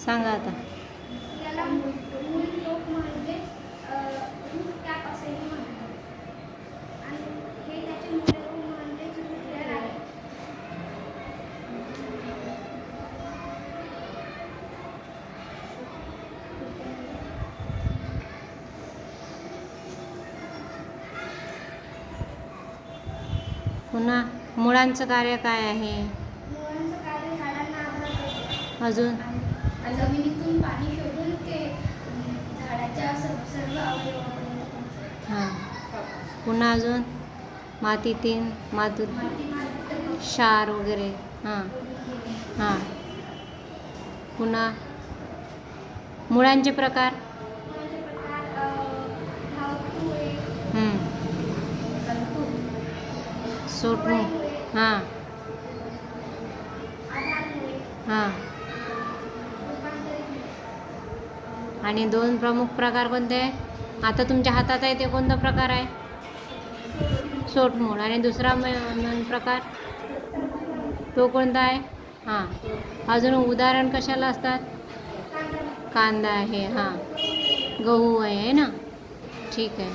सांगा आता. मूल म्हणजे रूट कॅप असेही म्हणतात. आणि हे त्याचे मूळ रूप म्हणजेच रूट हेअर आहे. पुन्हा मुळांचं कार्य काय आहे मुळांचं कार्य झाडांना आधार देते अजून? जमिनीतून पाणी शोधून ते झाडाच्या सर्व अवयवापर्यंत. हां. पुन्हा अजून? मातीतीन मातू क्षार वगैरे. हां. हां. पुन्हा? मुळांचे प्रकार? धावकुळे हं, हां आधारमुळे हां रूपांतरित मुळे. आणि दोन प्रमुख प्रकार कोणते? आहे आता तुमच्या हातात आहे ते कोणता प्रकार आहे? सोटमूळ आणि दुसरा प्रकार? तो कोणता आहे? हां. अजून उदाहरण कशाला असतात? कांदा आहे हां. गहू आहे ना? ठीक आहे.